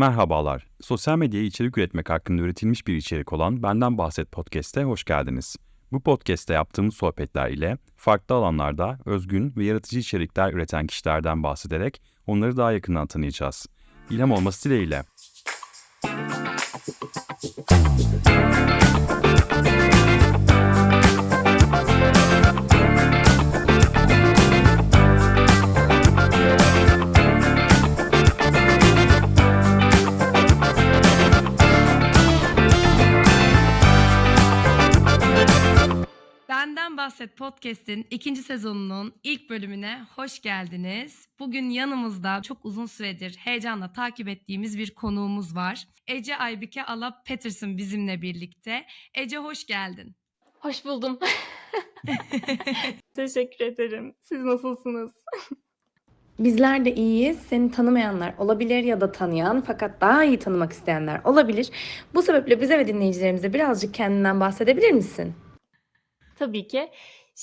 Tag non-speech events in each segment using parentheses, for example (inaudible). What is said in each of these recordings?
Merhabalar. Sosyal medyaya içerik üretmek hakkında üretilmiş bir içerik olan Benden Bahset Podcast'e hoş geldiniz. Bu podcast'te yaptığımız sohbetler ile farklı alanlarda özgün ve yaratıcı içerikler üreten kişilerden bahsederek onları daha yakından tanıyacağız. İlham olması dileğiyle. Podcast'in ikinci sezonunun ilk bölümüne hoş geldiniz. Bugün yanımızda çok uzun süredir heyecanla takip ettiğimiz bir konuğumuz var. Ece Aybike Alap Peterson bizimle birlikte. Ece hoş geldin. Hoş buldum. (laughs) Teşekkür ederim. Siz nasılsınız? Bizler de iyiyiz. Seni tanımayanlar olabilir ya da tanıyan fakat daha iyi tanımak isteyenler olabilir. Bu sebeple bize ve dinleyicilerimize birazcık kendinden bahsedebilir misin? Tabii ki.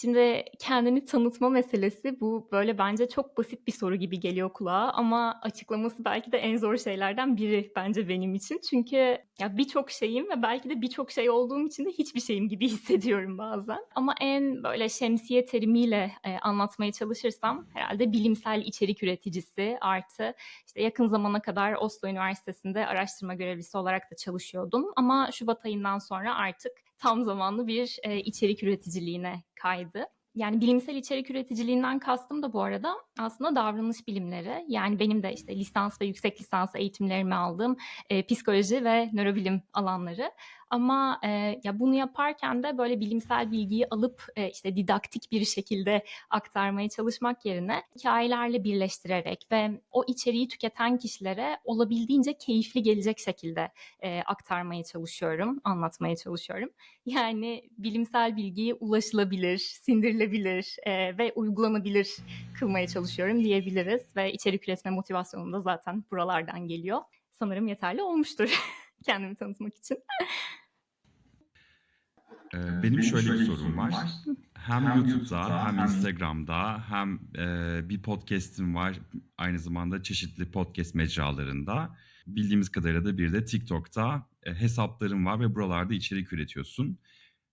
Şimdi kendini tanıtma meselesi bu böyle bence çok basit bir soru gibi geliyor kulağa ama açıklaması belki de en zor şeylerden biri bence benim için. Çünkü ya birçok şeyim ve belki de birçok şey olduğum için de hiçbir şeyim gibi (laughs) hissediyorum bazen. Ama en böyle şemsiye terimiyle e, anlatmaya çalışırsam herhalde bilimsel içerik üreticisi artı işte yakın zamana kadar Oslo Üniversitesi'nde araştırma görevlisi olarak da çalışıyordum. Ama Şubat ayından sonra artık tam zamanlı bir e, içerik üreticiliğine kaydı. Yani bilimsel içerik üreticiliğinden kastım da bu arada aslında davranış bilimleri. Yani benim de işte lisans ve yüksek lisans eğitimlerimi aldığım e, psikoloji ve nörobilim alanları. Ama e, ya bunu yaparken de böyle bilimsel bilgiyi alıp e, işte didaktik bir şekilde aktarmaya çalışmak yerine hikayelerle birleştirerek ve o içeriği tüketen kişilere olabildiğince keyifli gelecek şekilde e, aktarmaya çalışıyorum, anlatmaya çalışıyorum. Yani bilimsel bilgiyi ulaşılabilir, sindirilebilir e, ve uygulanabilir kılmaya çalışıyorum diyebiliriz ve içerik üretme motivasyonum da zaten buralardan geliyor. Sanırım yeterli olmuştur (laughs) kendimi tanıtmak için. Ee, benim şöyle bir sorum var. Hem YouTube'da hem Instagram'da hem e, bir podcast'im var. Aynı zamanda çeşitli podcast mecralarında. Bildiğimiz kadarıyla da bir de TikTok'ta e, hesaplarım var ve buralarda içerik üretiyorsun.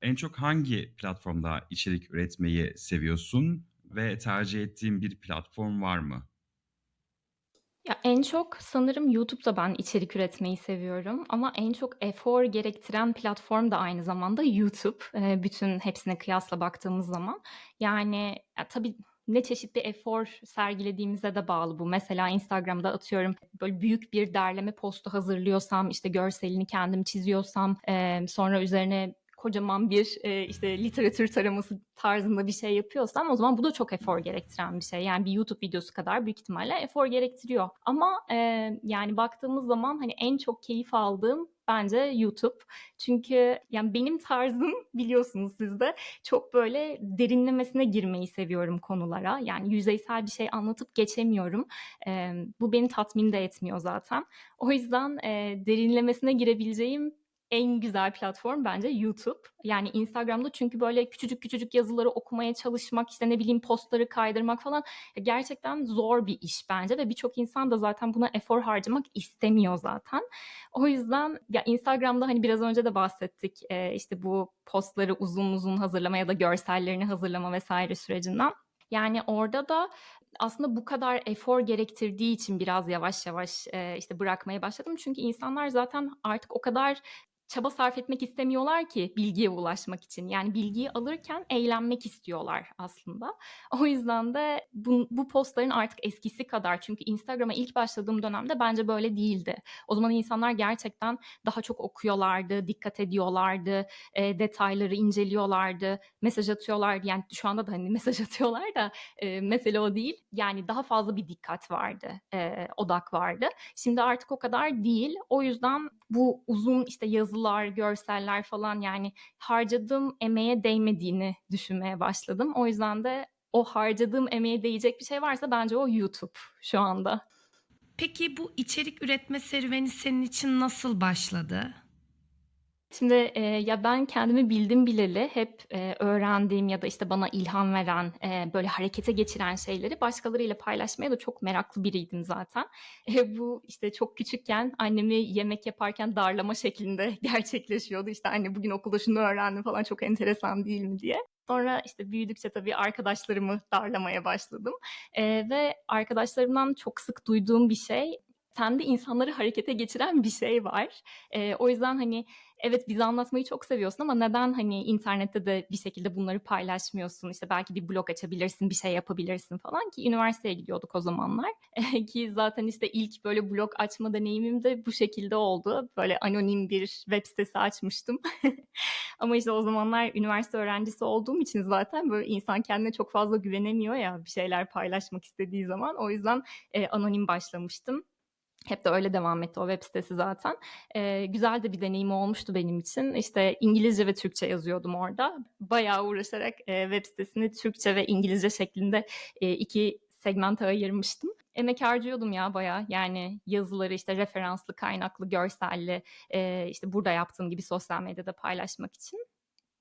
En çok hangi platformda içerik üretmeyi seviyorsun ve tercih ettiğin bir platform var mı? Ya en çok sanırım YouTube'da ben içerik üretmeyi seviyorum ama en çok efor gerektiren platform da aynı zamanda YouTube. Eee, bütün hepsine kıyasla baktığımız zaman. Yani ya tabii ne çeşit bir efor sergilediğimize de bağlı bu. Mesela Instagram'da atıyorum böyle büyük bir derleme postu hazırlıyorsam, işte görselini kendim çiziyorsam, eee, sonra üzerine kocaman bir e, işte literatür taraması tarzında bir şey yapıyorsam o zaman bu da çok efor gerektiren bir şey. Yani bir YouTube videosu kadar büyük ihtimalle efor gerektiriyor. Ama e, yani baktığımız zaman hani en çok keyif aldığım bence YouTube. Çünkü yani benim tarzım (laughs) biliyorsunuz siz de çok böyle derinlemesine girmeyi seviyorum konulara. Yani yüzeysel bir şey anlatıp geçemiyorum. E, bu beni tatmin de etmiyor zaten. O yüzden e, derinlemesine girebileceğim en güzel platform bence YouTube. Yani Instagram'da çünkü böyle küçücük küçücük yazıları okumaya çalışmak, işte ne bileyim postları kaydırmak falan gerçekten zor bir iş bence ve birçok insan da zaten buna efor harcamak istemiyor zaten. O yüzden ya Instagram'da hani biraz önce de bahsettik e, işte bu postları uzun uzun hazırlama ya da görsellerini hazırlama vesaire sürecinden. Yani orada da aslında bu kadar efor gerektirdiği için biraz yavaş yavaş e, işte bırakmaya başladım. Çünkü insanlar zaten artık o kadar çaba sarf etmek istemiyorlar ki bilgiye ulaşmak için. Yani bilgiyi alırken eğlenmek istiyorlar aslında. O yüzden de bu, bu postların artık eskisi kadar çünkü Instagram'a ilk başladığım dönemde bence böyle değildi. O zaman insanlar gerçekten daha çok okuyorlardı, dikkat ediyorlardı, e, detayları inceliyorlardı, mesaj atıyorlardı. Yani şu anda da hani (laughs) mesaj atıyorlar da e, mesele o değil. Yani daha fazla bir dikkat vardı, e, odak vardı. Şimdi artık o kadar değil. O yüzden bu uzun işte yazılar, görseller falan yani harcadığım emeğe değmediğini düşünmeye başladım. O yüzden de o harcadığım emeğe değecek bir şey varsa bence o YouTube şu anda. Peki bu içerik üretme serüveni senin için nasıl başladı? Şimdi, eee, ya, ben kendimi bildim bileli hep, eee, öğrendiğim ya da, işte, bana ilham veren, eee, böyle harekete geçiren şeyleri başkalarıyla paylaşmaya da çok meraklı biriydim zaten. Eee, bu, işte, çok küçükken annemi yemek yaparken darlama şeklinde (laughs) gerçekleşiyordu. İşte, "Anne, bugün okulda şunu öğrendim." falan, "Çok enteresan değil mi?" diye. Sonra, işte, büyüdükçe tabii arkadaşlarımı darlamaya başladım, eee, ve arkadaşlarımdan çok sık duyduğum bir şey, sende insanları harekete geçiren bir şey var. Eee, o yüzden, hani, evet, bize anlatmayı çok seviyorsun ama neden, hani, internette de bir şekilde bunları paylaşmıyorsun? İşte, belki bir blog açabilirsin, bir şey yapabilirsin falan ki üniversiteye gidiyorduk o zamanlar. (laughs) Eee, ki zaten, işte, ilk böyle blog açma deneyimim de bu şekilde oldu. Böyle anonim bir web sitesi açmıştım. (laughs) Ama, işte, o zamanlar üniversite öğrencisi olduğum için zaten böyle insan kendine çok fazla güvenemiyor ya bir şeyler paylaşmak istediği zaman. O yüzden, eee, anonim başlamıştım. Hep de öyle devam etti o web sitesi zaten. Eee, güzel de bir deneyim olmuştu benim için. İşte, İngilizce ve Türkçe yazıyordum orada. Bayağı uğraşarak, eee, web sitesini Türkçe ve İngilizce şeklinde, eee, 2 segmente ayırmıştım. Emek harcıyordum ya bayağı. Yani yazıları, işte, referanslı, kaynaklı, görselli, eee, işte, burada yaptığım gibi sosyal medyada paylaşmak için.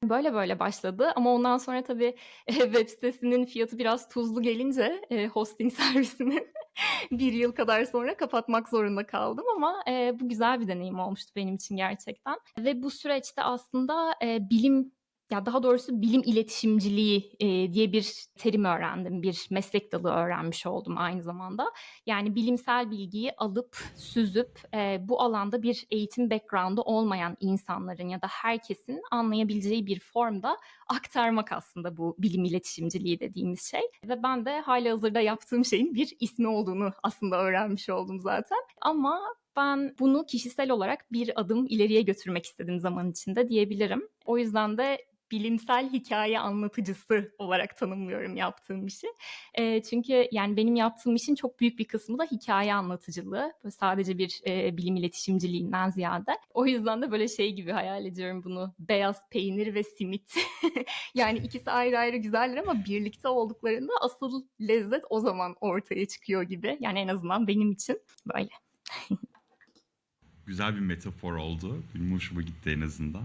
Böyle böyle başladı ama ondan sonra tabii, eee, (laughs) web sitesinin fiyatı biraz tuzlu gelince, eee, hosting (laughs) servisinin (laughs) 1 yıl kadar sonra kapatmak zorunda kaldım ama, eee, bu güzel bir deneyim olmuştu benim için gerçekten. Ve bu süreçte aslında, eee, bilim ya, daha doğrusu bilim iletişimciliği, eee, diye bir terim öğrendim. Bir meslek dalı öğrenmiş oldum aynı zamanda. Yani bilimsel bilgiyi alıp, süzüp, eee, bu alanda bir eğitim background'u olmayan insanların ya da herkesin anlayabileceği bir formda aktarmak aslında bu bilim iletişimciliği dediğimiz şey ve ben de hâlihazırda yaptığım şeyin bir ismi olduğunu aslında öğrenmiş oldum zaten ama ben bunu kişisel olarak bir adım ileriye götürmek istedim zaman içinde diyebilirim. O yüzden de bilimsel hikâye anlatıcısı olarak tanımlıyorum yaptığım işi. Eee, çünkü, yani, benim yaptığım işin çok büyük bir kısmı da hikâye anlatıcılığı. Böyle sadece bir, eee, bilim iletişimciliğinden ziyade. O yüzden de böyle şey gibi hayal ediyorum bunu, beyaz peynir ve simit. (laughs) Yani, ikisi ayrı ayrı güzeller ama birlikte olduklarında asıl lezzet o zaman ortaya çıkıyor gibi. Yani, en azından benim için böyle. (laughs) Güzel bir metafor oldu. Benim hoşuma gitti en azından.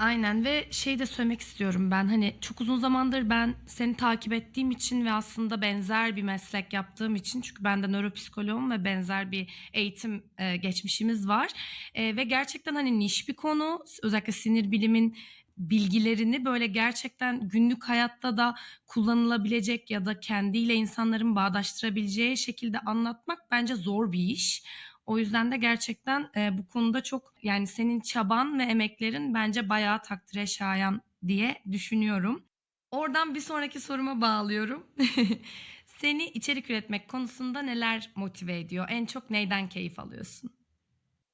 Aynen ve şey de söylemek istiyorum ben, hani, çok uzun zamandır ben seni takip ettiğim için ve aslında benzer bir meslek yaptığım için çünkü ben de nöropsikoloğum ve benzer bir eğitim, eee, geçmişimiz var, eee, ve gerçekten, hani, niş bir konu. Özellikle sinir bilimin bilgilerini, böyle, gerçekten günlük hayatta da kullanılabilecek ya da kendiyle insanların bağdaştırabileceği şekilde anlatmak bence zor bir iş. O yüzden de gerçekten, eee, bu konuda çok, yani, senin çaban ve emeklerin bence bayağı takdire şayan diye düşünüyorum. Oradan bir sonraki soruma bağlıyorum. (laughs) Seni içerik üretmek konusunda neler motive ediyor? En çok neyden keyif alıyorsun?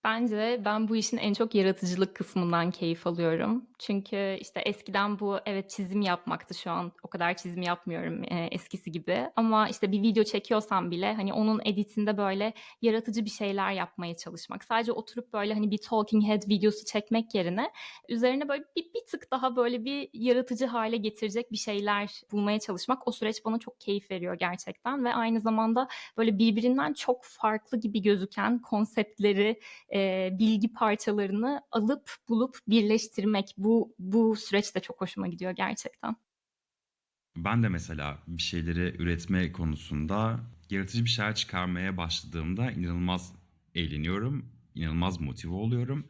Bence ben bu işin en çok yaratıcılık kısmından keyif alıyorum. Çünkü, işte, eskiden bu evet çizim yapmaktı. Şu an o kadar çizim yapmıyorum, eee, eskisi gibi ama, işte, bir video çekiyorsam bile, hani, onun editinde, böyle, yaratıcı bir şeyler yapmaya çalışmak. Sadece oturup, böyle, hani, bir talking head videosu çekmek yerine üzerine, böyle, bir bir tık daha, böyle, bir yaratıcı hâle getirecek bir şeyler bulmaya çalışmak o süreç bana çok keyif veriyor gerçekten ve aynı zamanda, böyle, birbirinden çok farklı gibi gözüken konseptleri, eee, bilgi parçalarını alıp bulup birleştirmek. Bu bu süreç de çok hoşuma gidiyor gerçekten. Ben de mesela bir şeyleri üretme konusunda yaratıcı bir şeyler çıkarmaya başladığımda inanılmaz eğleniyorum, inanılmaz motive oluyorum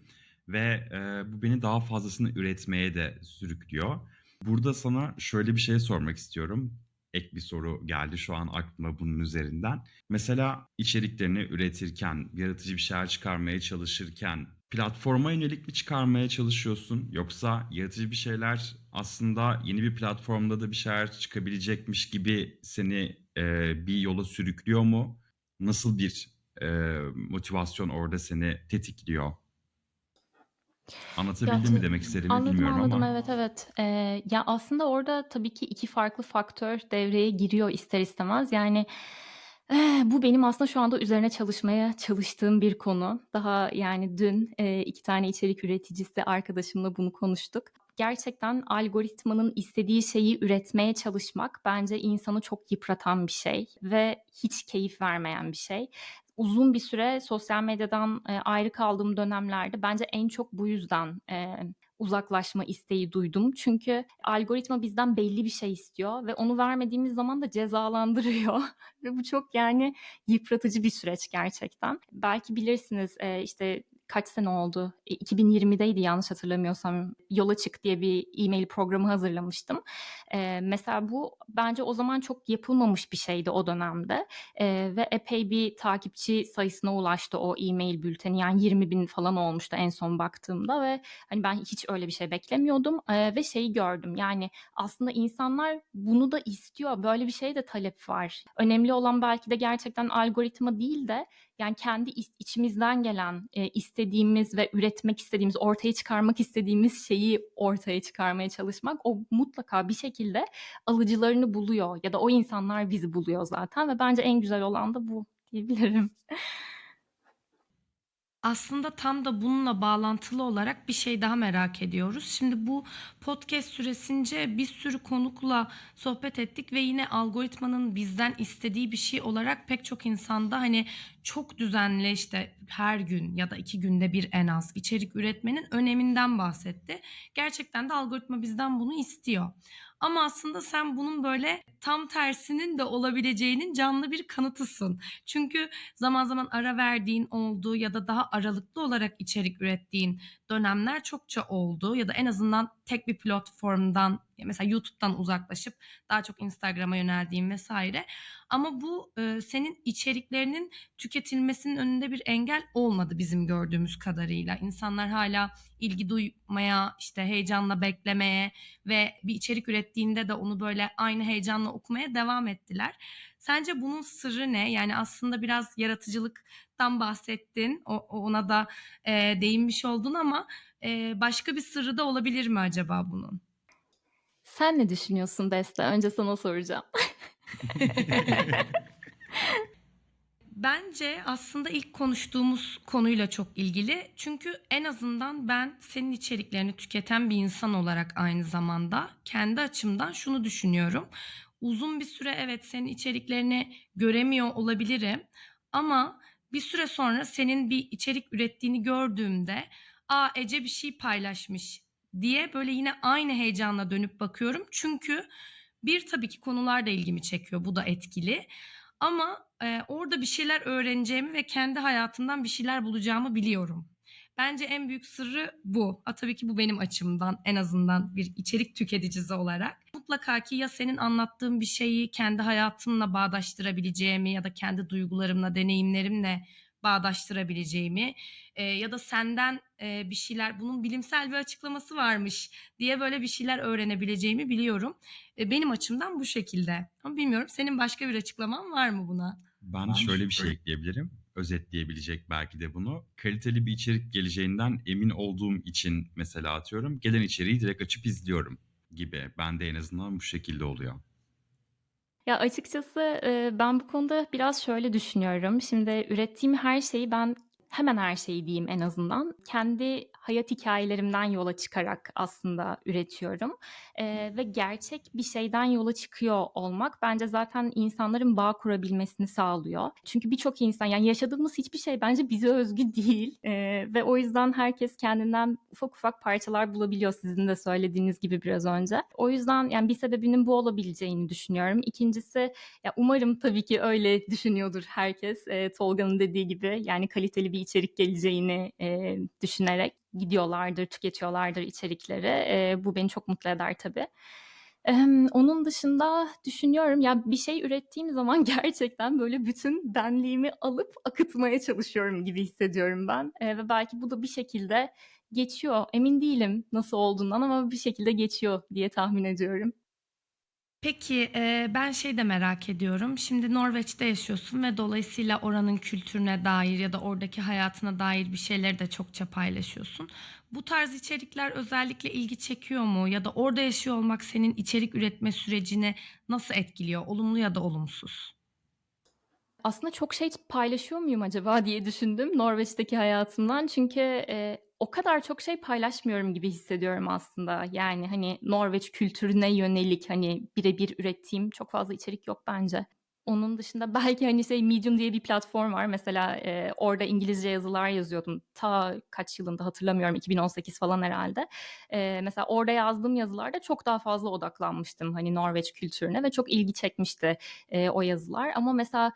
ve, eee, bu beni daha fazlasını üretmeye de sürüklüyor. Burada sana şöyle bir şey sormak istiyorum. Ek bir soru geldi şu an aklıma bunun üzerinden. Mesela içeriklerini üretirken, yaratıcı bir şeyler çıkarmaya çalışırken platforma yönelik mi çıkarmaya çalışıyorsun? Yoksa yaratıcı bir şeyler aslında yeni bir platformda da bir şeyler çıkabilecekmiş gibi seni, eee, bir yola sürüklüyor mu? Nasıl bir, eee, motivasyon orada seni tetikliyor? Ya, Anlatabildim mi demek istediğimi anladım, bilmiyorum anladım. ama. Evet, evet. Eee, ya, aslında orada tabii ki 2 farklı faktör devreye giriyor ister istemez. Yani, eee, bu benim aslında şu anda üzerine çalışmaya çalıştığım bir konu. Daha, yani, dün, eee, 2 tane içerik üreticisi arkadaşımla bunu konuştuk. Gerçekten algoritmanın istediği şeyi üretmeye çalışmak bence insanı çok yıpratan bir şey ve hiç keyif vermeyen bir şey. Uzun bir süre sosyal medyadan e, ayrı kaldığım dönemlerde bence en çok bu yüzden e, uzaklaşma isteği duydum. Çünkü algoritma bizden belli bir şey istiyor ve onu vermediğimiz zaman da cezalandırıyor. (laughs) ve bu çok yani yıpratıcı bir süreç gerçekten. Belki bilirsiniz e, işte kaç sene oldu? E, 2020'deydi yanlış hatırlamıyorsam. Yola Çık diye bir e-mail programı hazırlamıştım. E, mesela bu bence o zaman çok yapılmamış bir şeydi o dönemde. E, ve epey bir takipçi sayısına ulaştı o e-mail bülteni. Yani 20 bin falan olmuştu en son baktığımda ve hani ben hiç öyle bir şey beklemiyordum. E, ve şeyi gördüm yani aslında insanlar bunu da istiyor. Böyle bir şey de talep var. Önemli olan belki de gerçekten algoritma değil de yani kendi iç- içimizden gelen e, istediğimiz ve üretmek istediğimiz, ortaya çıkarmak istediğimiz şeyi ortaya çıkarmaya çalışmak o mutlaka bir şekilde alıcılarını buluyor ya da o insanlar bizi buluyor zaten ve bence en güzel olan da bu diyebilirim. (laughs) Aslında tam da bununla bağlantılı olarak bir şey daha merak ediyoruz. Şimdi bu podcast süresince bir sürü konukla sohbet ettik ve yine algoritmanın bizden istediği bir şey olarak pek çok insanda hani çok düzenli işte her gün ya da iki günde bir en az içerik üretmenin öneminden bahsetti. Gerçekten de algoritma bizden bunu istiyor. Ama aslında sen bunun böyle tam tersinin de olabileceğinin canlı bir kanıtısın. Çünkü zaman zaman ara verdiğin oldu ya da daha aralıklı olarak içerik ürettiğin dönemler çokça oldu ya da en azından tek bir platformdan mesela YouTube'dan uzaklaşıp daha çok Instagram'a yöneldiğin vesaire. Ama bu e, senin içeriklerinin tüketilmesinin önünde bir engel olmadı bizim gördüğümüz kadarıyla. İnsanlar hala ilgi duymaya, işte heyecanla beklemeye ve bir içerik ürettiğinde de onu böyle aynı heyecanla okumaya devam ettiler. Sence bunun sırrı ne? Yani aslında biraz yaratıcılıktan bahsettin, o, ona da e, değinmiş oldun ama e, başka bir sırrı da olabilir mi acaba bunun? Sen ne düşünüyorsun Beste? Önce sana soracağım. (laughs) Bence aslında ilk konuştuğumuz konuyla çok ilgili. Çünkü en azından ben senin içeriklerini tüketen bir insan olarak aynı zamanda kendi açımdan şunu düşünüyorum. Uzun bir süre evet senin içeriklerini göremiyor olabilirim ama bir süre sonra senin bir içerik ürettiğini gördüğümde aa Ece bir şey paylaşmış diye böyle yine aynı heyecanla dönüp bakıyorum. Çünkü bir tabii ki konular da ilgimi çekiyor. Bu da etkili. Ama e, orada bir şeyler öğreneceğimi ve kendi hayatımdan bir şeyler bulacağımı biliyorum. Bence en büyük sırrı bu. A, tabii ki bu benim açımdan en azından bir içerik tüketicisi olarak. Mutlaka ki ya senin anlattığın bir şeyi kendi hayatımla bağdaştırabileceğimi ya da kendi duygularımla, deneyimlerimle bağdaştırabileceğimi e, ya da senden e, bir şeyler bunun bilimsel bir açıklaması varmış diye böyle bir şeyler öğrenebileceğimi biliyorum. E, benim açımdan bu şekilde. Ama bilmiyorum senin başka bir açıklaman var mı buna? Ben şöyle bir şey ekleyebilirim. Özetleyebilecek belki de bunu. Kaliteli bir içerik geleceğinden emin olduğum için mesela atıyorum gelen içeriği direkt açıp izliyorum gibi. Ben de en azından bu şekilde oluyor. Ya açıkçası e, ben bu konuda biraz şöyle düşünüyorum. Şimdi ürettiğim her şeyi ben hemen her şeyi diyeyim en azından. Kendi hayat hikayelerimden yola çıkarak aslında üretiyorum. Ee, ve gerçek bir şeyden yola çıkıyor olmak bence zaten insanların bağ kurabilmesini sağlıyor. Çünkü birçok insan yani yaşadığımız hiçbir şey bence bize özgü (laughs) değil. Ee, ve o yüzden herkes kendinden ufak ufak parçalar bulabiliyor sizin de söylediğiniz gibi biraz önce. O yüzden yani bir sebebinin bu olabileceğini düşünüyorum. İkincisi ya umarım tabii ki öyle düşünüyordur herkes. Ee, Tolga'nın dediği gibi yani kaliteli bir içerik geleceğini e, düşünerek gidiyorlardır, tüketiyorlardır içerikleri. E, bu beni çok mutlu eder tabii. Onun dışında düşünüyorum ya bir şey ürettiğim zaman (laughs) gerçekten böyle bütün benliğimi alıp akıtmaya çalışıyorum gibi hissediyorum ben. E, ve belki bu da bir şekilde geçiyor. Emin değilim nasıl olduğundan ama bir şekilde geçiyor diye tahmin ediyorum. Peki e, ben şey de merak ediyorum. Şimdi Norveç'te yaşıyorsun ve dolayısıyla oranın kültürüne dair ya da oradaki hayatına dair bir şeyleri de çokça paylaşıyorsun. Bu tarz içerikler özellikle ilgi çekiyor mu? Ya da orada yaşıyor olmak senin içerik üretme sürecini nasıl etkiliyor? Olumlu ya da olumsuz? Aslında çok şey paylaşıyor muyum acaba diye düşündüm Norveç'teki hayatımdan. Çünkü e, o kadar çok şey paylaşmıyorum gibi hissediyorum aslında. Yani hani Norveç kültürüne yönelik hani birebir ürettiğim çok fazla içerik yok bence. Onun dışında (laughs) belki hani şey Medium diye bir platform var. Mesela e, orada İngilizce yazılar yazıyordum. Ta kaç yılında hatırlamıyorum 2018 falan herhalde. E, mesela orada yazdığım yazılarda çok daha fazla odaklanmıştım hani Norveç kültürüne ve çok ilgi çekmişti e, o yazılar. Ama mesela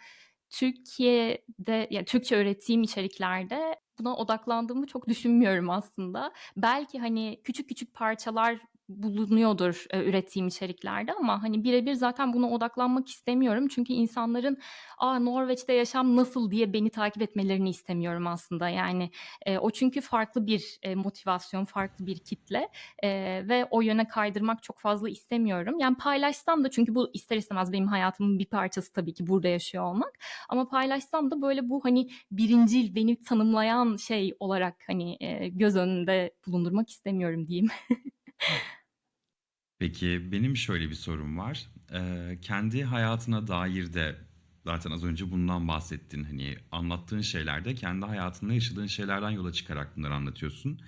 Türkiye'de yani Türkçe öğrettiğim içeriklerde buna odaklandığımı çok düşünmüyorum aslında. Belki hani küçük küçük parçalar bulunuyordur e, ürettiğim içeriklerde ama hani birebir zaten buna odaklanmak istemiyorum. Çünkü insanların aa Norveç'te yaşam nasıl diye beni takip etmelerini istemiyorum aslında. Yani e, o çünkü farklı bir e, motivasyon, farklı bir kitle e, ve o yöne kaydırmak çok fazla istemiyorum. Yani paylaşsam da çünkü bu ister istemez benim hayatımın bir parçası tabii ki burada yaşıyor olmak. Ama paylaşsam da böyle bu hani birincil beni tanımlayan şey olarak hani e, göz önünde bulundurmak istemiyorum diyeyim. (laughs) Peki benim şöyle bir sorum var. Ee, kendi hayatına dair de zaten az önce bundan bahsettin. Hani anlattığın şeylerde kendi hayatında yaşadığın şeylerden yola çıkarak bunları anlatıyorsun.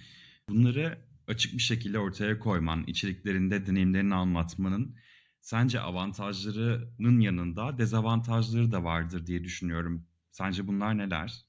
Bunları açık bir şekilde ortaya koyman, içeriklerinde deneyimlerini anlatmanın sence avantajlarının yanında dezavantajları da vardır diye düşünüyorum. Sence bunlar neler?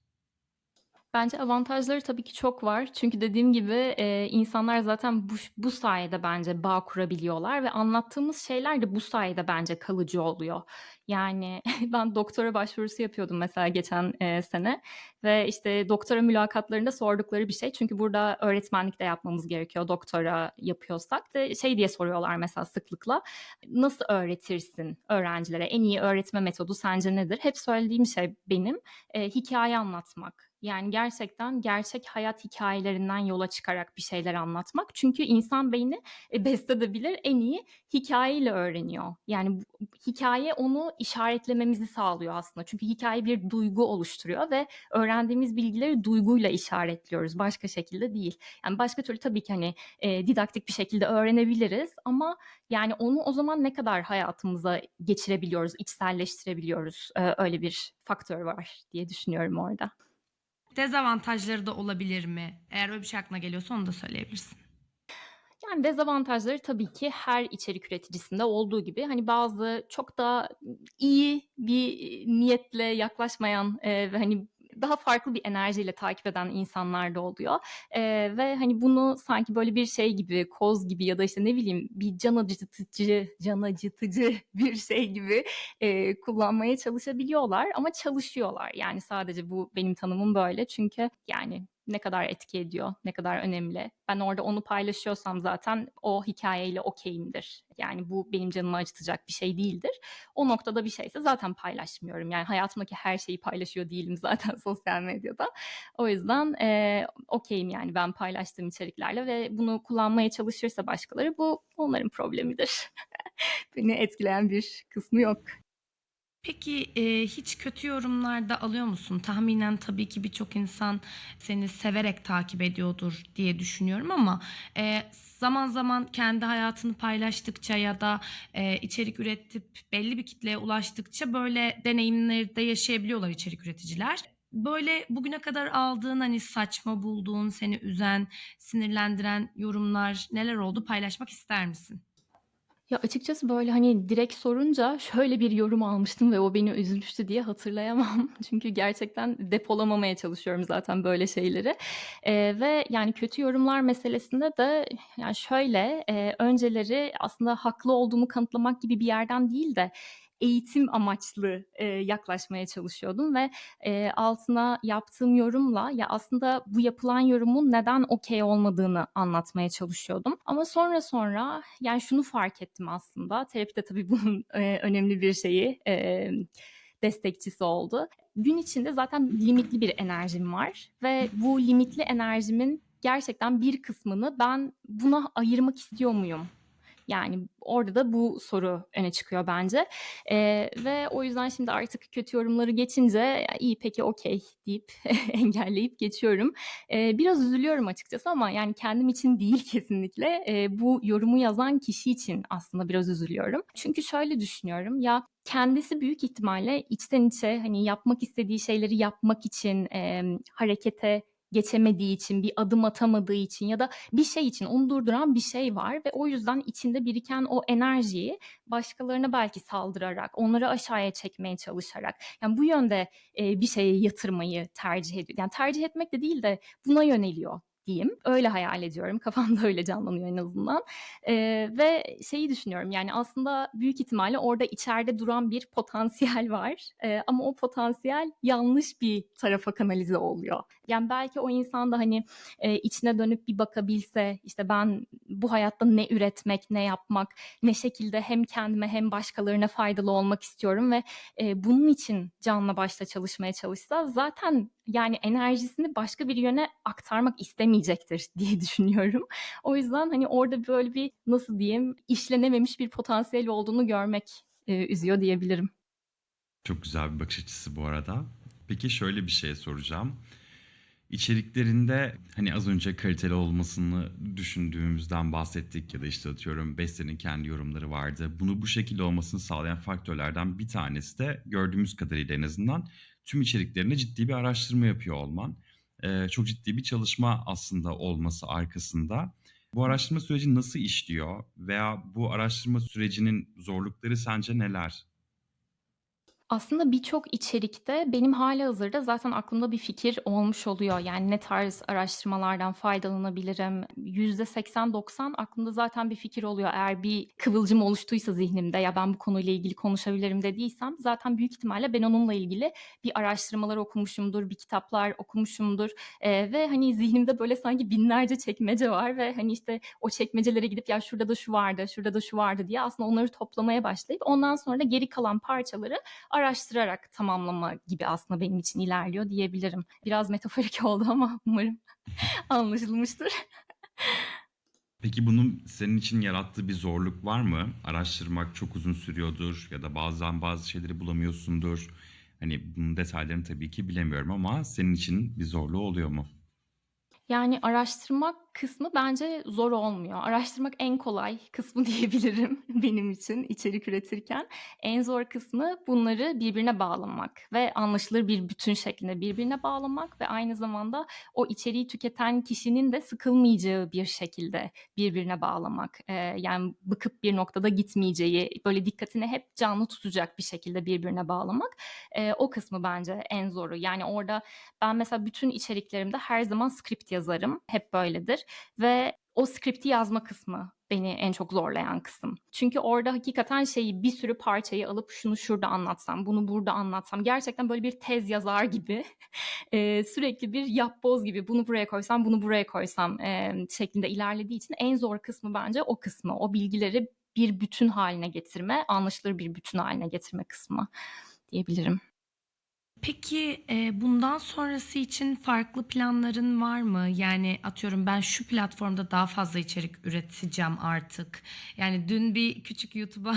Bence avantajları tabii ki çok var. Çünkü dediğim gibi e, insanlar zaten bu, bu sayede bence bağ kurabiliyorlar ve anlattığımız şeyler de bu sayede bence kalıcı oluyor. Yani (laughs) ben doktora başvurusu yapıyordum mesela geçen e, sene ve işte doktora mülakatlarında sordukları bir şey. Çünkü burada öğretmenlik de yapmamız gerekiyor doktora yapıyorsak da şey diye soruyorlar mesela sıklıkla nasıl öğretirsin öğrencilere en iyi öğretme metodu sence nedir? Hep söylediğim şey benim e, hikaye anlatmak. Yani gerçekten gerçek hayat hikayelerinden yola çıkarak bir şeyler anlatmak. Çünkü insan beyni e, besledebilir en iyi hikayeyle öğreniyor. Yani bu, hikaye onu işaretlememizi sağlıyor aslında. Çünkü hikaye bir duygu oluşturuyor ve öğrendiğimiz bilgileri duyguyla işaretliyoruz. Başka şekilde değil. Yani başka türlü tabii ki hani e, didaktik bir şekilde öğrenebiliriz ama yani onu o zaman ne kadar hayatımıza geçirebiliyoruz, içselleştirebiliyoruz. E, öyle bir faktör var diye düşünüyorum orada. Dezavantajları da olabilir mi? Eğer öyle bir şey aklına geliyorsa onu da söyleyebilirsin. Yani dezavantajları tabii ki her içerik üreticisinde olduğu gibi hani bazı çok daha iyi bir niyetle yaklaşmayan e, ve hani daha farklı bir enerjiyle takip eden insanlar da oluyor. E, ve hani bunu sanki böyle bir şey gibi, koz gibi ya da işte ne bileyim bir can acıtıcı, can acıtıcı (laughs) bir şey gibi e, kullanmaya çalışabiliyorlar ama çalışıyorlar. Yani sadece bu benim tanımım böyle çünkü yani ne kadar etki ediyor, ne kadar önemli. Ben orada onu paylaşıyorsam zaten o hikayeyle okeyimdir. Yani bu benim canımı acıtacak bir şey değildir. O noktada bir şeyse zaten paylaşmıyorum. Yani hayatımdaki her şeyi paylaşıyor değilim zaten (laughs) sosyal medyada. O yüzden e, okeyim yani ben paylaştığım içeriklerle ve bunu kullanmaya çalışırsa başkaları bu onların problemidir. (laughs) Beni etkileyen bir kısmı yok. Peki e, hiç kötü yorumlar da alıyor musun? Tahminen tabii ki birçok insan seni severek takip ediyordur diye düşünüyorum ama e, zaman zaman kendi hayatını paylaştıkça ya da e, içerik üretip belli bir kitleye ulaştıkça böyle deneyimleri de yaşayabiliyorlar içerik üreticiler. Böyle bugüne kadar aldığın hani saçma bulduğun, seni üzen, sinirlendiren yorumlar neler oldu paylaşmak ister misin? Ya açıkçası böyle hani direkt sorunca şöyle bir yorum almıştım ve o beni üzmüştü diye hatırlayamam. (laughs) Çünkü gerçekten depolamamaya çalışıyorum zaten böyle şeyleri. Ee, ve yani kötü yorumlar meselesinde de yani şöyle e, önceleri aslında haklı olduğumu kanıtlamak gibi bir yerden değil de eğitim amaçlı e, yaklaşmaya çalışıyordum ve e, altına yaptığım yorumla ya aslında bu yapılan yorumun neden okey olmadığını anlatmaya çalışıyordum. Ama sonra sonra yani şunu fark ettim aslında. Terapide tabii bunun (laughs) e, önemli bir şeyi e, destekçisi oldu. Gün içinde zaten limitli bir enerjim var ve bu limitli enerjimin gerçekten bir kısmını ben buna ayırmak istiyor muyum? Yani orada da bu soru öne çıkıyor bence. Ee, ve o yüzden şimdi artık kötü yorumları geçince "Ya iyi peki okey deyip (laughs) engelleyip geçiyorum. Ee, biraz üzülüyorum açıkçası ama yani kendim için değil (laughs) kesinlikle. Ee, bu yorumu yazan kişi için aslında biraz üzülüyorum. Çünkü şöyle düşünüyorum ya kendisi büyük ihtimalle içten içe hani yapmak istediği şeyleri yapmak için e, harekete geçemediği için, bir adım atamadığı için ya da bir şey için onu durduran bir şey var ve o yüzden içinde biriken o enerjiyi başkalarına belki saldırarak, onları aşağıya çekmeye çalışarak yani bu yönde e, bir şeye yatırmayı tercih ediyor. Yani tercih etmek de değil de buna yöneliyor diyeyim. Öyle hayal ediyorum. (laughs) Kafamda öyle canlanıyor en azından. Ee, ve şeyi düşünüyorum yani aslında büyük ihtimalle orada içeride duran bir potansiyel (laughs) var. Ee, ama o potansiyel yanlış bir tarafa kanalize oluyor. Yani belki o insan da hani e, içine dönüp bir bakabilse işte ben bu hayatta ne üretmek, ne yapmak, ne şekilde hem kendime hem başkalarına faydalı olmak istiyorum ve e, bunun için canla başla çalışmaya çalışsa zaten yani enerjisini başka bir yöne aktarmak istemeyecektir (laughs) diye düşünüyorum. O yüzden hani orada böyle bir nasıl diyeyim işlenememiş bir potansiyel olduğunu görmek e, üzüyor diyebilirim. Çok güzel bir bakış açısı bu arada. Peki şöyle bir şey soracağım. İçeriklerinde hani az önce kaliteli olmasını düşündüğümüzden bahsettik ya da işte atıyorum Beste'nin kendi yorumları vardı. Bunu bu şekilde olmasını sağlayan faktörlerden bir tanesi de gördüğümüz kadarıyla en azından tüm içeriklerine ciddi bir araştırma yapıyor olman. Ee, çok ciddi bir çalışma aslında olması arkasında. Bu araştırma süreci nasıl işliyor veya bu araştırma sürecinin zorlukları sence neler? Aslında birçok içerikte benim hâlihazırda zaten aklımda bir fikir olmuş oluyor. Yani ne tarz araştırmalardan faydalanabilirim? %80-90 aklımda zaten bir fikir oluyor. Eğer bir kıvılcım oluştuysa zihnimde ya ben bu konuyla ilgili konuşabilirim dediysem zaten büyük ihtimalle ben onunla ilgili bir araştırmalar okumuşumdur, bir kitaplar okumuşumdur Eee, ve hani zihnimde böyle sanki binlerce çekmece var ve hani işte o çekmecelere gidip ya şurada da şu vardı, şurada da şu vardı diye aslında onları toplamaya başlayıp ondan sonra da geri kalan parçaları araştırarak tamamlama gibi aslında benim için ilerliyor diyebilirim. Biraz metaforik (laughs) oldu ama umarım (laughs) anlaşılmıştır. Peki bunun senin için yarattığı bir zorluk var mı? Araştırmak çok uzun sürüyordur ya da bazen bazı şeyleri bulamıyorsundur. Hani bunun detaylarını tabii ki bilemiyorum ama senin için bir zorluğu oluyor mu? Yani araştırmak kısmı bence zor olmuyor. Araştırmak en kolay kısmı (laughs) diyebilirim benim için içerik üretirken. En zor kısmı bunları birbirine bağlamak ve anlaşılır bir bütün şeklinde birbirine bağlamak ve aynı zamanda o içeriği tüketen kişinin de sıkılmayacağı bir şekilde birbirine bağlamak. Ee, yani bıkıp bir noktada gitmeyeceği, böyle dikkatini hep canlı tutacak bir şekilde birbirine bağlamak. Ee, o kısmı bence en zoru. Yani orada ben mesela bütün içeriklerimde her zaman script yazarım. Hep böyledir ve o skripti yazma kısmı beni en çok zorlayan kısım. Çünkü orada hakikaten şeyi bir sürü parçayı alıp şunu şurada anlatsam, bunu burada anlatsam gerçekten böyle bir tez yazar gibi (laughs) e, sürekli bir yapboz gibi bunu buraya koysam, bunu buraya koysam e, şeklinde ilerlediği için en zor kısmı bence o kısmı. O bilgileri bir bütün haline getirme, anlaşılır bir bütün haline getirme kısmı diyebilirim. Peki, eee, bundan sonrası için farklı planların var mı? Yani atıyorum ben şu platformda daha fazla içerik üreteceğim artık. Yani dün bir küçük YouTube'a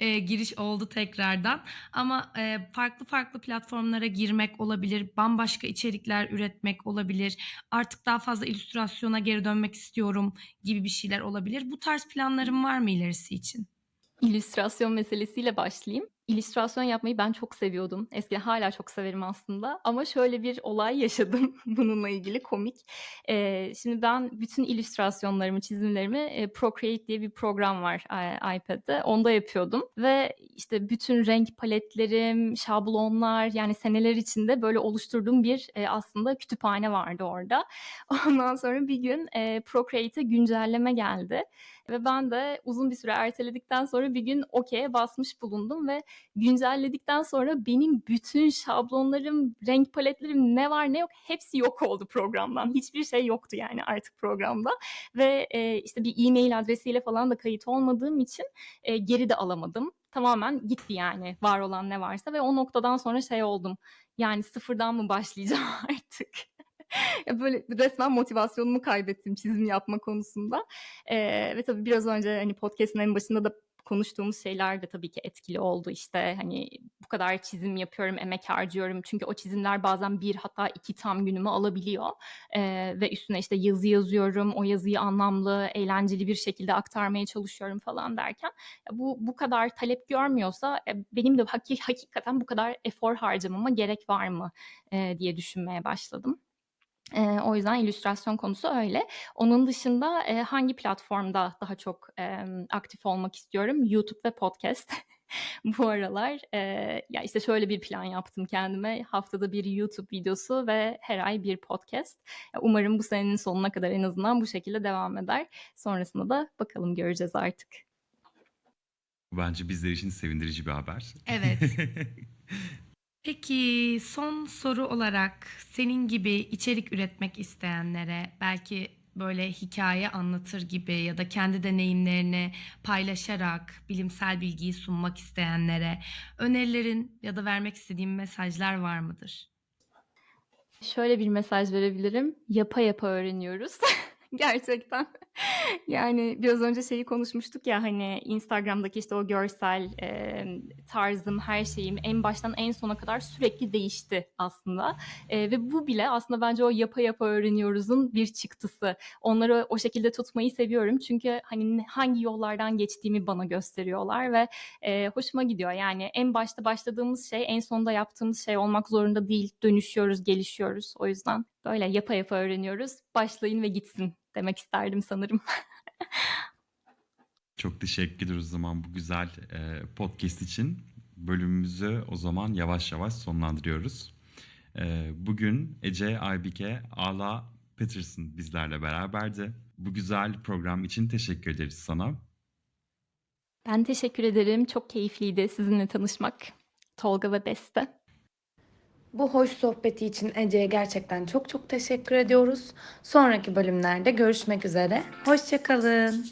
eee, (laughs) giriş oldu tekrardan ama eee, farklı farklı platformlara girmek olabilir, bambaşka içerikler üretmek olabilir, artık daha fazla illüstrasyona geri dönmek istiyorum gibi bir şeyler olabilir. Bu tarz planların var mı ilerisi için? İllüstrasyon meselesiyle başlayayım. İllüstrasyon yapmayı ben çok seviyordum. Eskiden hala çok severim aslında ama şöyle bir olay (laughs) yaşadım bununla ilgili komik. Eee, şimdi ben bütün illüstrasyonlarımı, çizimlerimi, eee, Procreate diye bir program var i iPad'de. Onda yapıyordum ve işte bütün renk paletlerim, şablonlar yani seneler içinde böyle oluşturduğum bir, eee, aslında kütüphane vardı orada. (laughs) Ondan sonra bir gün, eee, Procreate'e güncelleme geldi ve ben de uzun bir süre erteledikten sonra bir gün okay'e basmış bulundum ve güncelledikten sonra benim bütün şablonlarım, renk paletlerim ne var ne yok hepsi yok oldu programdan. Hiçbir şey yoktu yani artık programda ve eee, işte bir e-mail adresiyle falan da kayıt olmadığım için eee, geri de alamadım. Tamamen gitti yani var olan ne varsa ve o noktadan sonra şey oldum. Yani sıfırdan mı başlayacağım (laughs) artık? Böyle resmen motivasyonumu kaybettim çizim yapma konusunda. Eee, ve tabii biraz önce hani podcast'in en başında da konuştuğumuz şeyler de tabii ki etkili oldu. İşte hani bu kadar çizim yapıyorum, emek harcıyorum. Çünkü o çizimler bazen bir hatta iki tam günümü alabiliyor. Eee, ve üstüne işte yazı yazıyorum. O yazıyı anlamlı, eğlenceli bir şekilde aktarmaya çalışıyorum falan derken bu bu kadar talep görmüyorsa e, benim de haki, hakikaten bu kadar efor harcamama gerek var mı e, diye düşünmeye başladım. Eee, o yüzden illüstrasyon konusu öyle. Onun dışında, eee, hangi platformda daha çok, emm, aktif olmak istiyorum? YouTube ve podcast. (laughs) Bu aralar, eee, ya, işte, şöyle bir plan yaptım kendime. Haftada 1 YouTube videosu ve her ay 1 podcast. Umarım bu senenin sonuna kadar en azından bu şekilde devam eder. Sonrasında da bakalım göreceğiz artık. Bence bizler için sevindirici bir haber. Evet. (laughs) Peki son soru olarak senin gibi içerik üretmek isteyenlere belki böyle hikaye anlatır gibi ya da kendi deneyimlerini paylaşarak bilimsel bilgiyi sunmak isteyenlere önerilerin ya da vermek istediğin mesajlar var mıdır? Şöyle bir mesaj verebilirim. Yapa yapa öğreniyoruz. (laughs) (laughs) Gerçekten. (laughs) Yani biraz önce şeyi konuşmuştuk ya hani Instagram'daki işte o görsel emm, tarzım, her şeyim en baştan en sona kadar sürekli değişti aslında. Eee, ve bu bile aslında bence o yapa yapa öğreniyoruz'un bir çıktısı. Onları o şekilde tutmayı seviyorum çünkü hani hangi yollardan geçtiğimi bana gösteriyorlar ve, eee, hoşuma gidiyor. Yani en başta başladığımız şey en sonunda yaptığımız şey olmak zorunda değil. Dönüşüyoruz, gelişiyoruz. O yüzden böyle yapa yapa öğreniyoruz. Başlayın ve gitsin demek isterdim sanırım. (laughs) Çok teşekkür ederiz o zaman bu güzel, eee, podcast için. Bölümümüzü o zaman yavaş yavaş sonlandırıyoruz. Eee, bugün Ece Aybike Ağla Peterson bizlerle beraberdi. Bu güzel program için teşekkür ederiz sana. Ben teşekkür ederim. Çok keyifliydi sizinle tanışmak. Tolga ve Beste. Bu hoş sohbeti için Ece'ye gerçekten çok çok teşekkür ediyoruz. Sonraki bölümlerde görüşmek üzere. Hoşçakalın.